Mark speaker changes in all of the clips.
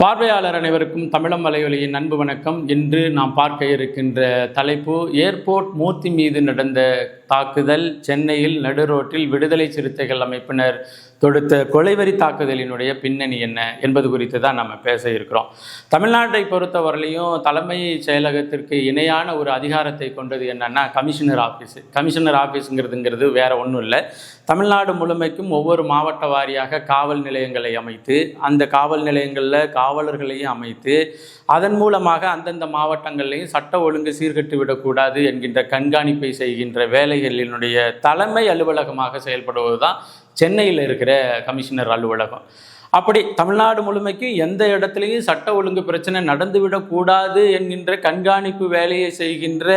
Speaker 1: பார்வையாளர் அனைவருக்கும் தமிழம் வலையொலியின் அன்பு வணக்கம். இன்று நாம் பார்க்க இருக்கின்ற தலைப்பு ஏர்போர்ட் மூர்த்தி மீது நடந்த தாக்குதல் சென்னையில் நடுரோட்டில் விடுதலை சிறுத்தைகள் அமைப்பினர் தொடுத்த கொலைவரி தாக்குதலினுடைய பின்னணி என்ன என்பது குறித்து தான் நம்ம பேச இருக்கிறோம். தமிழ்நாட்டை பொறுத்தவரையிலையும் தலைமை செயலகத்திற்கு இணையான ஒரு அதிகாரத்தை கொண்டது என்னன்னா கமிஷனர் ஆஃபீஸ் கமிஷனர் ஆஃபீஸுங்கிறதுங்கிறது வேற ஒன்றும் இல்லை. தமிழ்நாடு முழுமைக்கும் ஒவ்வொரு மாவட்ட வாரியாக காவல் நிலையங்களை அமைத்து அந்த காவல் நிலையங்களில் காவலர்களையும் அமைத்து அதன் மூலமாக அந்தந்த மாவட்டங்கள்லையும் சட்ட ஒழுங்கு சீர்கட்டு விடக்கூடாது என்கின்ற கண்காணிப்பை செய்கின்ற வேலைகளினுடைய தலைமை அலுவலகமாக செயல்படுவது தான் சென்னையில் இருக்கிற கமிஷனர் அலுவலகம். அப்படி தமிழ்நாடு முழுமைக்கும் எந்த இடத்துலையும் சட்ட ஒழுங்கு பிரச்சனை நடந்துவிடக்கூடாது என்கின்ற கண்காணிப்பு வேலையை செய்கின்ற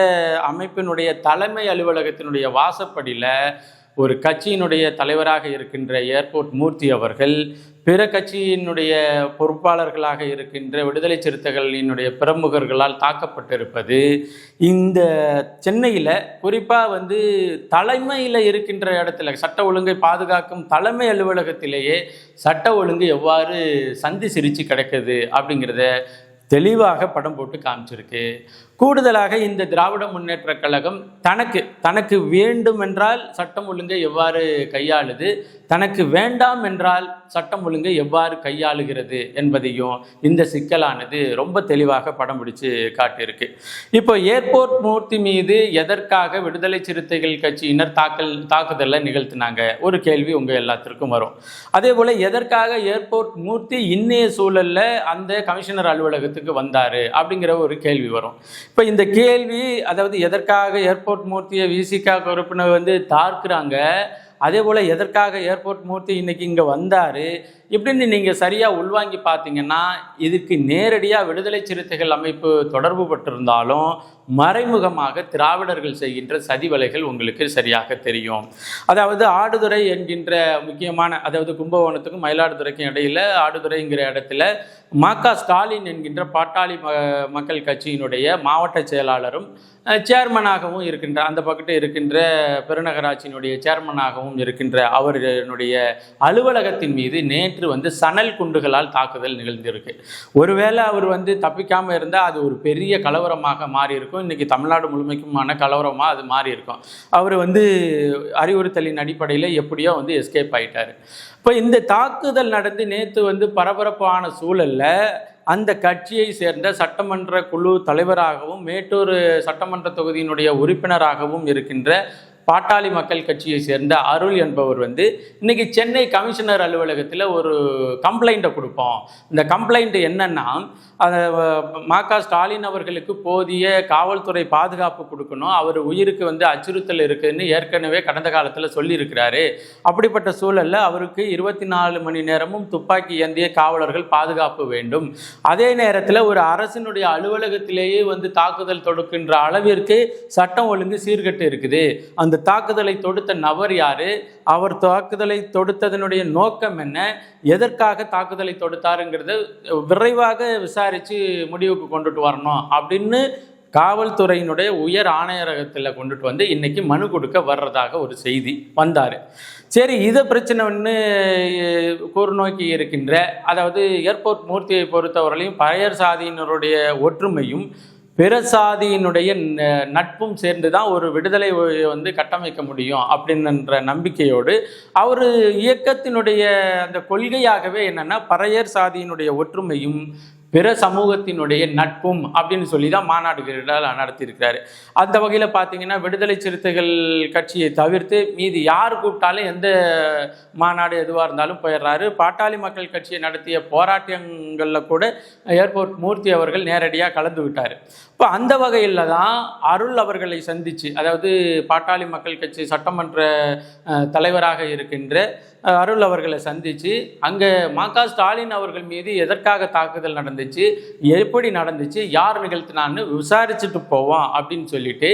Speaker 1: அமைப்பினுடைய தலைமை அலுவலகத்தினுடைய வாசப்படியில் ஒரு கட்சியினுடைய தலைவராக இருக்கின்ற ஏர்போர்ட் மூர்த்தி அவர்கள் பிற கட்சியினுடைய பொறுப்பாளர்களாக இருக்கின்ற விடுதலை சிறுத்தைகளினுடைய பிரமுகர்களால் தாக்கப்பட்டிருப்பது இந்த சென்னையில் குறிப்பாக வந்து தலைமையில் இருக்கின்ற இடத்துல சட்ட ஒழுங்கை பாதுகாக்கும் தலைமை அலுவலகத்திலேயே சட்ட ஒழுங்கு எவ்வாறு சந்தி சிரித்து கிடக்குது அப்படிங்கிறத தெளிவாக படம் போட்டு காமிச்சிருக்கு. கூடுதலாக இந்த திராவிட முன்னேற்ற கழகம் தனக்கு தனக்கு வேண்டும் என்றால் சட்டம் ஒழுங்கை எவ்வாறு கையாளுது தனக்கு வேண்டாம் என்றால் சட்டம் ஒழுங்கை எவ்வாறு கையாளுகிறது என்பதையும் இந்த சிக்கலானது ரொம்ப தெளிவாக படம் பிடிச்சு காட்டியிருக்கு. இப்போ ஏர்போர்ட் மூர்த்தி மீது எதற்காக விடுதலை சிறுத்தைகள் கட்சியினர் தாக்கல் தாக்குதலை நிகழ்த்தினாங்க? ஒரு கேள்வி உங்கள் எல்லாத்திற்கும் வரும். அதே போல் எதற்காக ஏர்போர்ட் மூர்த்தி இன்னைய சூழலில் அந்த கமிஷனர் அலுவலகத்துக்கு வந்தார்? அப்படிங்கிற ஒரு கேள்வி வரும். இப்போ இந்த கேள்வி அதாவது எதற்காக ஏர்போர்ட் மூர்த்தியை விசிகா உறுப்பினர் வந்து தாக்குறாங்க அதே போல் எதற்காக ஏர்போர்ட் மூர்த்தி இன்னைக்கு இங்கே வந்தார் இப்படின்னு நீங்கள் சரியாக உள்வாங்கி பார்த்தீங்கன்னா இதுக்கு நேரடியாக விடுதலை சிறுத்தைகள் அமைப்பு தொடர்பு பட்டிருந்தாலும் மறைமுகமாக திராவிடர்கள் செய்கின்ற சதிவலைகள் உங்களுக்கு சரியாக தெரியும். அதாவது ஆடுதுறை என்கின்ற முக்கியமான அதாவது கும்பகோணத்துக்கும் மயிலாடுதுறைக்கும் இடையில ஆடுதுறைங்கிற இடத்துல மா க ஸ்டாலின் என்கின்ற பாட்டாளி ம மக்கள் கட்சியினுடைய மாவட்ட செயலாளரும் சேர்மனாகவும் இருக்கின்ற அந்த பக்கத்து இருக்கின்ற பெருநகராட்சியினுடைய சேர்மனாகவும் இருக்கின்ற அவர்களுடைய அலுவலகத்தின் மீது நேற்று வந்து சணல் குண்டுகளால் தாக்குதல் நிகழ்ந்திருக்கு. ஒருவேளை அவர் வந்து தப்பிக்காமல் இருந்தால் அது ஒரு பெரிய கலவரமாக மாறி இருக்கும் இன்னைக்கு தமிழ்நாடு முழுமைக்குமான கலவரமாக அது மாறி இருக்கும் அவர் வந்து அறிவுறுத்தலின் அடிப்படையில் எப்படியோ வந்து எஸ்கேப் ஆகிட்டார் இப்போ இந்த தாக்குதல் நடந்து நேற்று வந்து பரபரப்பான சூழலில் அந்த கட்சியை சேர்ந்த சட்டமன்ற குழு தலைவராகவும் மேட்டூர் சட்டமன்ற தொகுதியினுடைய உறுப்பினராகவும் இருக்கின்ற பாட்டாளி மக்கள் கட்சியை சேர்ந்த அருள் என்பவர் வந்து இன்னைக்கு சென்னை கமிஷனர் அலுவலகத்தில் ஒரு கம்ப்ளைண்ட்டை கொடுப்போம். இந்த கம்ப்ளைண்ட் என்னன்னா அதை மா க ஸ்டாலின் அவர்களுக்கு போதிய காவல்துறை பாதுகாப்பு கொடுக்கணும். அவர் உயிருக்கு வந்து அச்சுறுத்தல் இருக்குதுன்னு ஏற்கனவே கடந்த காலத்தில் சொல்லியிருக்கிறாரு. அப்படிப்பட்ட சூழலில் அவருக்கு இருபத்தி நாலு மணி நேரமும் துப்பாக்கி ஏந்திய காவலர்கள் பாதுகாப்பு வேண்டும். அதே நேரத்தில் ஒரு அரசினுடைய அலுவலகத்திலேயே வந்து தாக்குதல் தொடுக்கின்ற அளவிற்கு சட்டம் ஒழுங்கு சீர்கெட்டு இருக்குது. அந்த தாக்குதலை தொடுத்த நபர் யார்? அவர் தாக்குதலை தொடுத்ததனுடைய நோக்கம் என்ன? எதற்காக தாக்குதலை தொடுத்தாருங்கிறத விரைவாக விசாரித்து முடிவுக்கு கொண்டுட்டு வரணும் அப்படின்னு காவல்துறையினுடைய உயர் ஆணையரகத்தில் கொண்டுட்டு வந்து இன்னைக்கு மனு கொடுக்க வர்றதாக ஒரு செய்தி வந்தார். சரி இதை பிரச்சனைன்னு கூறு நோக்கி இருக்கின்ற அதாவது ஏர்போர்ட் மூர்த்தியை பொறுத்தவரையிலையும் பழையர் சாதியினருடைய ஒற்றுமையும் பிற சாதியினுடைய நட்பும் சேர்ந்து தான் ஒரு விடுதலை வந்து கட்டமைக்க முடியும் அப்படின்ற நம்பிக்கையோடு அவர் இயக்கத்தினுடைய அந்த கொள்கையாகவே என்னென்னா பறையர் சாதியினுடைய ஒற்றுமையும் பிற சமூகத்தினுடைய நட்பும் அப்படின்னு சொல்லி தான் மாநாடுகள் நடத்தியிருக்கிறாரு. அந்த வகையில் பார்த்தீங்கன்னா விடுதலை சிறுத்தைகள் கட்சியை தவிர்த்து மீதி யார் கூப்பிட்டாலும் எந்த மாநாடு எதுவாக இருந்தாலும் போயிடுறாரு. பாட்டாளி மக்கள் கட்சியை நடத்திய போராட்டங்களில் கூட ஏர்போர்ட் மூர்த்தி அவர்கள் நேரடியாக கலந்து விட்டார். இப்போ அந்த வகையில் தான் அருள் அவர்களை சந்திச்சு அதாவது பாட்டாளி மக்கள் கட்சி சட்டமன்ற தலைவராக இருக்கின்ற அருள் அவர்களை சந்தித்து அங்கே மா. க. ஸ்டாலின் அவர்கள் மீது எதற்காக தாக்குதல் நடந்துச்சு எப்படி நடந்துச்சு யார் நிகழ்த்தினான்னு விசாரிச்சுட்டு போவோம் அப்படின்னு சொல்லிட்டு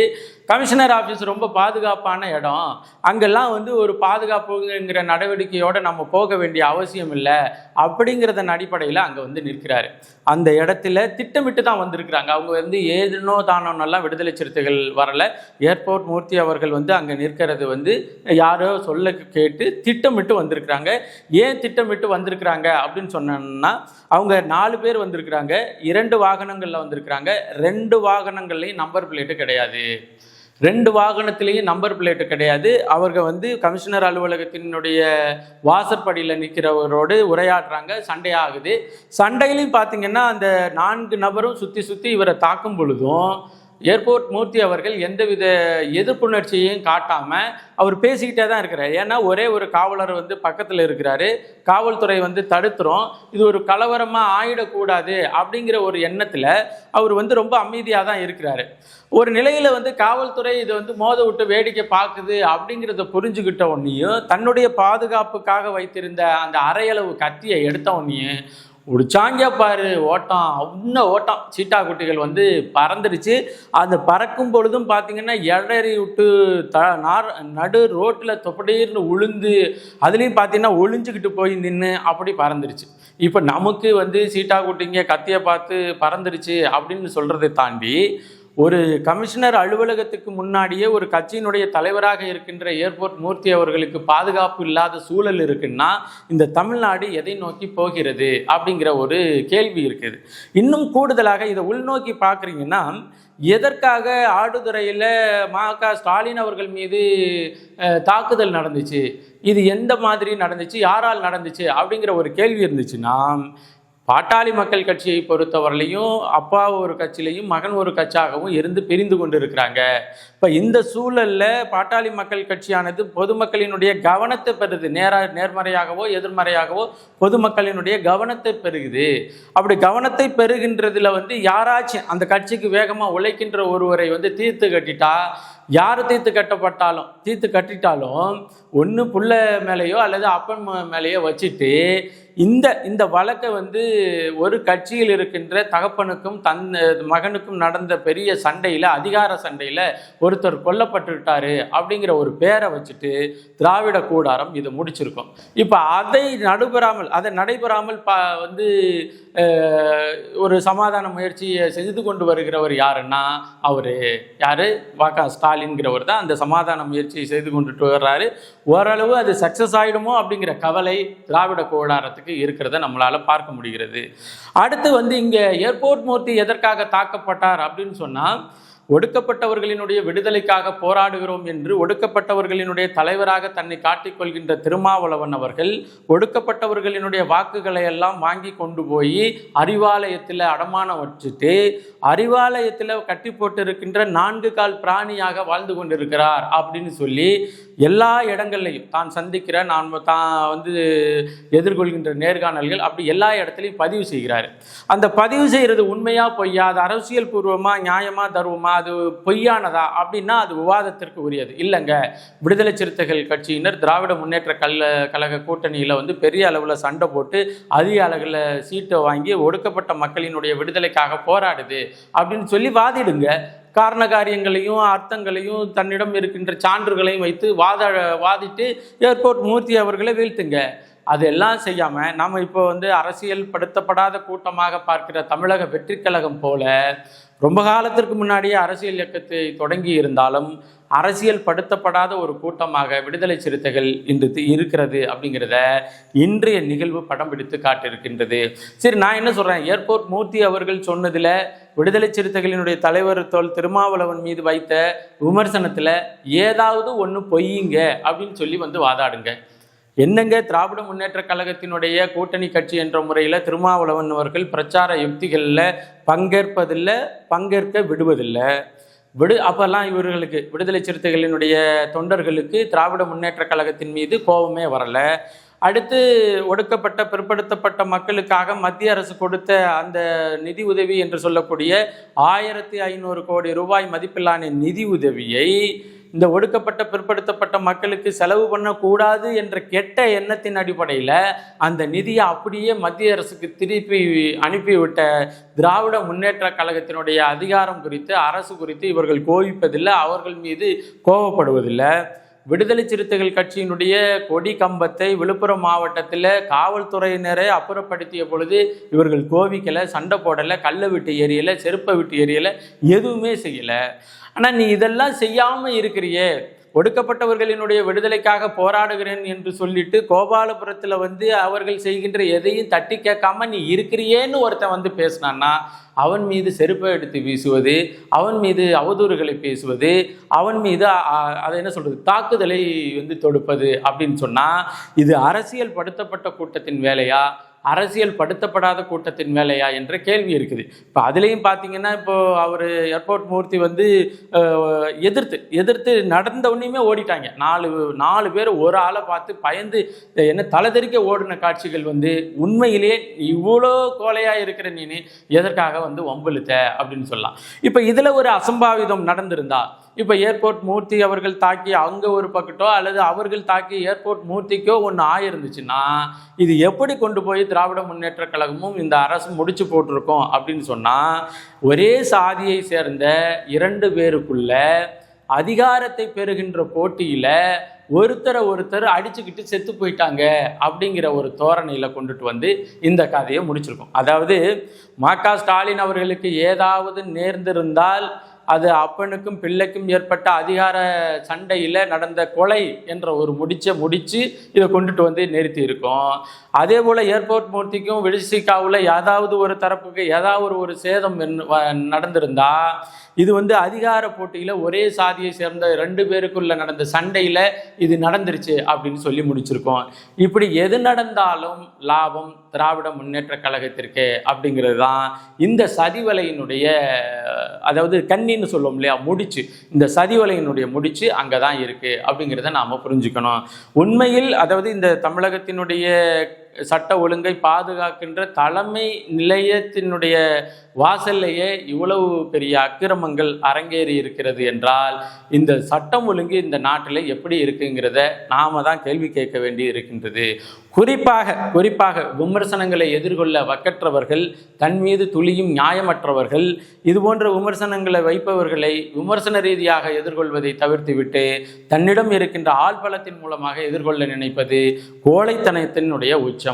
Speaker 1: கமிஷனர் ஆஃபீஸ் ரொம்ப பாதுகாப்பான இடம். அங்கெல்லாம் வந்து ஒரு பாதுகாப்புங்கிற நடவடிக்கையோடு நம்ம போக வேண்டிய அவசியம் இல்லை. அப்படிங்கிறதன் அடிப்படையில் அங்கே வந்து நிற்கிறாரு. அந்த இடத்துல திட்டமிட்டு தான் வந்திருக்கிறாங்க. அவங்க வந்து ஏதுனோ தானோன்னெல்லாம் விடுதலை சிறுத்தைகள் வரல. ஏர்போர்ட் மூர்த்தி அவர்கள் வந்து அங்கே நிற்கிறது வந்து யாரோ சொல்ல கேட்டு திட்டமிட்டு வந்திருக்கிறாங்க. ஏன் திட்டமிட்டு வந்திருக்கிறாங்க அப்படின்னு சொன்னோம்னா அவங்க நாலு பேர் வந்திருக்கிறாங்க. இரண்டு வாகனங்களில் வந்திருக்கிறாங்க. ரெண்டு வாகனங்கள்லையும் நம்பர் பிளேட்டு கிடையாது. ரெண்டு வாகனத்திலையும் நம்பர் பிளேட்டு கிடையாது. அவங்க வந்து கமிஷனர் அலுவலகத்தினுடைய வாசற்படியில் நிற்கிறவரோடு உரையாடுறாங்க. சண்டையாகுது சண்டையிலையும் பார்த்தீங்கன்னா அந்த நான்கு நபரும் சுற்றி சுற்றி இவரை தாக்கும் பொழுதும் ஏர்போர்ட் மூர்த்தி அவர்கள் எந்தவித எதிர்ப்புணர்ச்சியையும் காட்டாமல் அவர் பேசிக்கிட்டே தான் இருக்கிறார். ஏன்னா ஒரே ஒரு காவலர் வந்து பக்கத்தில் இருக்கிறாரு. காவல்துறை வந்து தடுத்துரும். இது ஒரு கலவரமாக ஆயிடக்கூடாது அப்படிங்கிற ஒரு எண்ணத்தில் அவர் வந்து ரொம்ப அமைதியாக தான் இருக்கிறாரு. ஒரு நிலையில் வந்து காவல்துறை இதை வந்து மோத விட்டு வேடிக்கை பார்க்குது அப்படிங்கிறத புரிஞ்சுக்கிட்ட உடனேயும் தன்னுடைய பாதுகாப்புக்காக வைத்திருந்த அந்த அரையளவு கத்தியை எடுத்த உடனேயும் உடிச்சாங்க பாரு ஓட்டம் அவ்வளோ ஓட்டம். சீட்டா குட்டிகள் வந்து பறந்துடுச்சு. அந்த பறக்கும் பொழுதும் பார்த்தீங்கன்னா எழறி விட்டு த நார் நடு ரோட்டில் தொப்படீர்னு உளுந்து அதுலேயும் பார்த்தீங்கன்னா ஒளிஞ்சுக்கிட்டு போய் நின்று அப்படி பறந்துடுச்சு. இப்போ நமக்கு வந்து சீட்டா குட்டிங்க கத்தியை பார்த்து பறந்துடுச்சு அப்படின்னு சொல்கிறதை தாண்டி ஒரு கமிஷனர் அலுவலகத்துக்கு முன்னாடியே ஒரு கட்சியினுடைய தலைவராக இருக்கின்ற ஏர்போர்ட் மூர்த்தி அவர்களுக்கு பாதுகாப்பு இல்லாத சூழல் இருக்குன்னா இந்த தமிழ்நாடு எதை நோக்கி போகிறது அப்படிங்கிற ஒரு கேள்வி இருக்குது. இன்னும் கூடுதலாக இதை உள்நோக்கி பார்க்குறீங்கன்னா எதற்காக ஆடுதுறையில் மா க ஸ்டாலின் அவர்கள் மீது தாக்குதல் நடந்துச்சு? இது எந்த மாதிரி நடந்துச்சு? யாரால் நடந்துச்சு? அப்படிங்கிற ஒரு கேள்வி இருந்துச்சுன்னா பாட்டாளி மக்கள் கட்சியை பொறுத்தவரையிலையும் அப்பா ஒரு கட்சியிலையும் மகன் ஒரு கட்சியாகவும் இருந்து பிரிந்து கொண்டு இருக்கிறாங்க இப்போ இந்த சூழலில் பாட்டாளி மக்கள் கட்சியானது பொதுமக்களினுடைய கவனத்தை பெறுது. நேரா நேர்மறையாகவோ எதிர்மறையாகவோ பொதுமக்களினுடைய கவனத்தை பெறுகுது. அப்படி கவனத்தை பெறுகின்றதில் வந்து யாராச்சும் அந்த கட்சிக்கு வேகமாக உழைக்கின்ற ஒருவரை வந்து தீர்த்து கட்டிட்டா யார் தீர்த்து கட்டப்பட்டாலும் தீர்த்து கட்டிட்டாலும் ஒன்று புள்ள மேலேயோ அல்லது அப்பன் மேலேயோ வச்சுட்டு இந்த இந்த வழக்கை வந்து ஒரு கட்சியில் இருக்கின்ற தகப்பனுக்கும் தன் மகனுக்கும் நடந்த பெரிய சண்டையில் அதிகார சண்டையில் ஒருத்தர் கொல்லப்பட்டுவிட்டார் அப்படிங்கிற ஒரு பேரை வச்சுட்டு திராவிட கூடாரம் இது முடிச்சிருக்கோம். இப்போ அதை நடைபெறாமல் அதை நடைபெறாமல் ப வந்து ஒரு சமாதான முயற்சியை செய்து கொண்டு வருகிறவர் யாருன்னா அவர். யார்? வாக்கா ஸ்டாலின்கிறவர் தான் அந்த சமாதான முயற்சியை செய்து கொண்டுட்டு வர்றாரு. ஓரளவு அது சக்ஸஸ் ஆகிடுமோ அப்படிங்கிற கவலை திராவிட கோடாரத்துக்கு இருக்கிறத நம்மளால் பார்க்க முடிகிறது. அடுத்து வந்து இங்கே ஏர்போர்ட் மூர்த்தி எதற்காக தாக்கப்பட்டார் அப்படின்னு சொன்னால் ஒடுக்கப்பட்டவர்களினுடைய விடுதலைக்காக போராடுகிறோம் என்று ஒடுக்கப்பட்டவர்களினுடைய தலைவராக தன்னை காட்டிக்கொள்கின்ற திருமாவளவன் அவர்கள் ஒடுக்கப்பட்டவர்களினுடைய வாக்குகளை எல்லாம் வாங்கி கொண்டு போய் அறிவாலயத்தில் அடமானம் வச்சுட்டு அறிவாலயத்தில் கட்டி போட்டிருக்கின்ற நான்கு கால் பிராணியாக வாழ்ந்து கொண்டிருக்கிறார் அப்படின்னு சொல்லி எல்லா இடங்கள்லையும் தான் சந்திக்கிற நான் தான் வந்து எதிர்கொள்கின்ற நேர்காணல்கள் அப்படி எல்லா இடத்துலையும் பதிவு செய்கிறார். அந்த பதிவு செய்கிறது உண்மையாக பொய்யா? அது அரசியல் பூர்வமாக நியாயமாக தருவமா அது பொய்யானதா அப்படின்னா அது விவாதத்திற்கு உரியது. இல்லைங்க. விடுதலை சிறுத்தைகள் கட்சியினர் திராவிட முன்னேற்ற கல்ல கழக கூட்டணியில் வந்து பெரிய அளவில் சண்டை போட்டு அதிக அளவில் சீட்டை வாங்கி ஒடுக்கப்பட்ட மக்களினுடைய விடுதலைக்காக போராடுது அப்படின்னு சொல்லி வாதிடுங்க. காரண காரியங்களையும் அர்த்தங்களையும் தன்னிடம் இருக்கின்ற சான்றுகளையும் வைத்து வாத வாதிட்டு ஏர்போர்ட் மூர்த்தி அவர்களை வீழ்த்துங்க. அதெல்லாம் செய்யாமல் நாம் இப்போ வந்து அரசியல் படுத்தப்படாத கூட்டமாக பார்க்கிற தமிழக வெற்றிக்கழகம் போல ரொம்ப காலத்திற்கு முன்னாடியே அரசியல் இயக்கத்தை தொடங்கி இருந்தாலும் அரசியல் படுத்தப்படாத ஒரு கூட்டமாக விடுதலை சிறுத்தைகள் இன்று இருக்கிறது அப்படிங்கிறத இன்றைய நிகழ்வு படம் பிடித்து காட்டியிருக்கின்றது. சரி நான் என்ன சொல்கிறேன் ஏர்போர்ட் மூர்த்தி அவர்கள் சொன்னதில் விடுதலை சிறுத்தைகளினுடைய தலைவர் தோல் திருமாவளவன் மீது வைத்த விமர்சனத்தில் ஏதாவது ஒன்று பொய்யுங்க அப்படின்னு சொல்லி வந்து வாதாடுங்க. என்னங்க திராவிட முன்னேற்ற கழகத்தினுடைய கூட்டணி கட்சி என்ற முறையில் திருமாவளவன் அவர்கள் பிரச்சார யுக்திகளில் பங்கேற்பதில்லை பங்கேற்க விடுவதில்லை. விடு அப்போல்லாம் இவர்களுக்கு விடுதலை சிறுத்தைகளினுடைய தொண்டர்களுக்கு திராவிட முன்னேற்ற கழகத்தின் மீது கோபமே வரலை. அடுத்து ஒடுக்கப்பட்ட பிற்படுத்தப்பட்ட மக்களுக்காக மத்திய அரசு கொடுத்த அந்த நிதி உதவி என்று சொல்லக்கூடிய ஆயிரத்தி ஐநூறு கோடி ரூபாய் மதிப்பிலான நிதி உதவியை இந்த ஒடுக்கப்பட்ட பிற்படுத்தப்பட்ட மக்களுக்கு செலவு பண்ணக்கூடாது என்ற கெட்ட எண்ணத்தின் அடிப்படையில் அந்த நிதியை அப்படியே மத்திய அரசுக்கு திருப்பி அனுப்பிவிட்ட திராவிட முன்னேற்ற கழகத்தினுடைய அதிகாரம் குறித்து அரசு குறித்து இவர்கள் கோவிப்பதில்லை அவர்கள் மீது கோபப்படுவதில்லை. விடுதலை சிறுத்தைகள் கட்சியினுடைய கொடி கம்பத்தை விழுப்புரம் மாவட்டத்தில் காவல்துறையினரை அப்புறப்படுத்திய பொழுது இவர்கள் கோவிக்கலை சண்டை போடலை கல்லை விட்டு எரியலை செருப்பை விட்டு எரியலை எதுவுமே செய்யலை. ஆனால் நீ இதெல்லாம் செய்யாமல் இருக்கிறியே. ஒடுக்கப்பட்டவர்களினுடைய விடுதலைக்காக போராடுகிறேன் என்று சொல்லிட்டு கோபாலபுரத்தில் வந்து அவர்கள் செய்கின்ற எதையும் தட்டி கேட்காம நீ இருக்கிறியேன்னு ஒருத்தன் வந்து பேசினான்னா அவன் மீது செருப்பை எடுத்து வீசுவது அவன் மீது அவதூறுகளை பேசுவது அவன் மீது அதை என்ன சொல்கிறது தாக்குதலை வந்து தொடுப்பது அப்படின்னு சொன்னால் இது அரசியல் படுத்தப்பட்ட கூட்டத்தின் வேலையா? அரசியல் படுத்தப்படாத கூட்டத்தின் வேலையா என்ற கேள்வி இருக்குது. இப்போ அதுலேயும் பார்த்தீங்கன்னா இப்போ அவர் ஏர்போர்ட் மூர்த்தி வந்து எதிர்த்து எதிர்த்து நடந்த உடனேயுமே ஓடிட்டாங்க. நாலு நாலு பேர் ஒரு ஆளை பார்த்து பயந்து என்ன தலைதெறிக்க ஓடின காட்சிகள் வந்து உண்மையிலேயே இவ்வளோ கோலையாக இருக்கிற நீ எதற்காக வந்து வம்பிழுத்த? அப்படின்னு சொல்லலாம். இப்போ இதில் ஒரு அசம்பாவிதம் நடந்திருந்தா இப்போ ஏர்போர்ட் மூர்த்தி அவர்கள் தாக்கி அங்கே ஒரு பக்கட்டோ அல்லது அவர்கள் தாக்கி ஏர்போர்ட் மூர்த்திக்கோ ஒன்று ஆயிருந்துச்சுன்னா இது எப்படி கொண்டு போய் திராவிட முன்னேற்ற கழகமும் இந்த அரசு முடிச்சு போட்டிருக்கோம் அப்படின்னு சொன்னால் ஒரே சாதியை சேர்ந்த இரண்டு பேருக்குள்ள அதிகாரத்தை பெறுகின்ற போட்டியில் ஒருத்தரை ஒருத்தர் அடிச்சுக்கிட்டு செத்து போயிட்டாங்க அப்படிங்கிற ஒரு தோரணையில் கொண்டுட்டு வந்து இந்த கதையை முடிச்சிருக்கோம். அதாவது ம ஸ்டாலின் அவர்களுக்கு ஏதாவது நேர்ந்திருந்தால் அது அப்பனுக்கும் பிள்ளைக்கும் ஏற்பட்ட அதிகார சண்டையில் நடந்த கொலை என்ற ஒரு முடிச்சை முடித்து இதை கொண்டுட்டு வந்து நிறுத்தி இருக்கோம். அதே போல் ஏர்போர்ட் மூர்த்திக்கும் விழிசிக்காவில் ஏதாவது ஒரு தரப்புக்கு ஏதாவது ஒரு சேதம் நடந்திருந்தால் வ- இது வந்து அதிகார போட்டியில் ஒரே சாதியை சேர்ந்த ரெண்டு பேருக்குள்ள நடந்த சண்டையில் இது நடந்துருச்சு அப்படின்னு சொல்லி முடிச்சிருக்கோம். இப்படி எது நடந்தாலும் லாபம் திராவிட முன்னேற்ற கழகத்திற்கு அப்படிங்கிறது தான் இந்த சதிவலையினுடைய அதாவது கண்ணின்னு சொல்லுவோம் இல்லையா முடிச்சு. இந்த சதிவலையினுடைய முடிச்சு அங்கே தான் இருக்குது அப்படிங்கிறத நாம் புரிஞ்சுக்கணும். உண்மையில் அதாவது இந்த தமிழகத்தினுடைய சட்ட ஒழுங்கை பாதுகாக்கின்ற தலைமை நிலையத்தினுடைய வாசல்லையே இவ்வளவு பெரிய அக்கிரமங்கள் அரங்கேறி இருக்கிறது என்றால் இந்த சட்டம் ஒழுங்கு இந்த நாட்டில் எப்படி இருக்குங்கிறத நாம தான் கேள்வி கேட்க வேண்டி இருக்கின்றது. குறிப்பாக குறிப்பாக விமர்சனங்களை எதிர்கொள்ள வக்கற்றவர்கள் தன் மீது துளியும் நியாயமற்றவர்கள் இது போன்ற விமர்சனங்களை வைப்பவர்களை விமர்சன ரீதியாக எதிர்கொள்வதை தவிர்த்துவிட்டு தன்னிடம் இருக்கின்ற ஆள்பலத்தின் மூலமாக எதிர்கொள்ள நினைப்பது கோழைத்தனத்தினுடைய உச்சம்.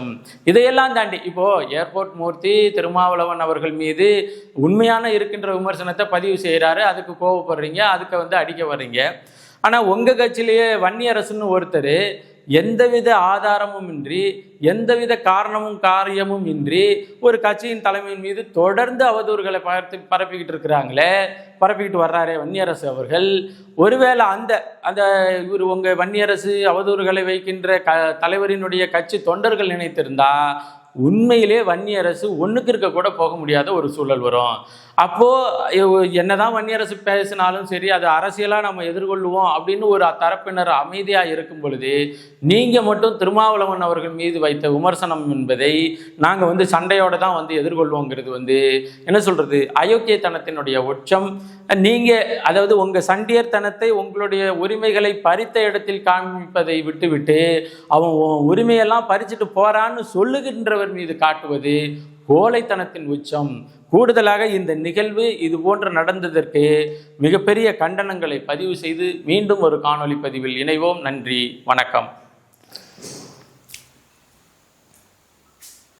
Speaker 1: இதையெல்லாம் தாண்டி இப்போ ஏர்போர்ட் மூர்த்தி திருமாவளவன் அவர்கள் மீது உண்மையான இருக்கின்ற விமர்சனத்தை பதிவு செய்கிறாரு அதுக்கு கோவப்படுறீங்க அதுக்கு வந்து அடிக்க வர்றீங்க. ஆனால் உங்கள் கட்சியிலேயே வன்னியரசுன்னு ஒருத்தர் எந்தவித ஆதாரமும் இன்றி எந்தவித காரணமும் காரியமும் இன்றி ஒரு கட்சியின் தலைமையின் மீது தொடர்ந்து அவதூறுகளை பார்த்து பரப்பிக்கிட்டு இருக்கிறாங்களே பரப்பிக்கிட்டு வர்றாரே வன்னியரசு அவர்கள். ஒருவேளை அந்த அந்த இவர் உங்கள் வன்னியரசு அவதூறுகளை வைக்கின்ற க தலைவரினுடைய கட்சி தொண்டர்கள் நினைத்திருந்தா உண்மையிலே வன்னியரசு ஒன்றுக்கு இருக்க கூட போக முடியாத ஒரு சூழல் வரும். அப்போது என்னதான் வன்னியரசு பேசினாலும் சரி அது அரசியலாக நம்ம எதிர்கொள்ளுவோம் அப்படின்னு ஒரு தரப்பினர் அமைதியாக இருக்கும் பொழுது நீங்கள் மட்டும் திருமாவளவன் அவர்கள் மீது வைத்த விமர்சனம் என்பதை நாங்கள் வந்து சண்டையோடு தான் வந்து எதிர்கொள்வோங்கிறது வந்து என்ன சொல்கிறது அயோக்கியத்தனத்தினுடைய உச்சம். நீங்கள் அதாவது உங்கள் சண்டியர்தனத்தை உங்களுடைய உரிமைகளை பறித்த இடத்தில் காண்பிப்பதை விட்டுவிட்டு அவன் உரிமையெல்லாம் பறிச்சுட்டு போகிறான்னு சொல்லுகின்றவர் மீது காட்டுவது கோழைத்தனத்தின் உச்சம். கூடுதலாக இந்த நிகழ்வு இது போன்று நடந்ததற்கு மிகப்பெரிய கண்டனங்களை பதிவு செய்து மீண்டும் ஒரு காணொளி பதிவில் இணைவோம். நன்றி வணக்கம்.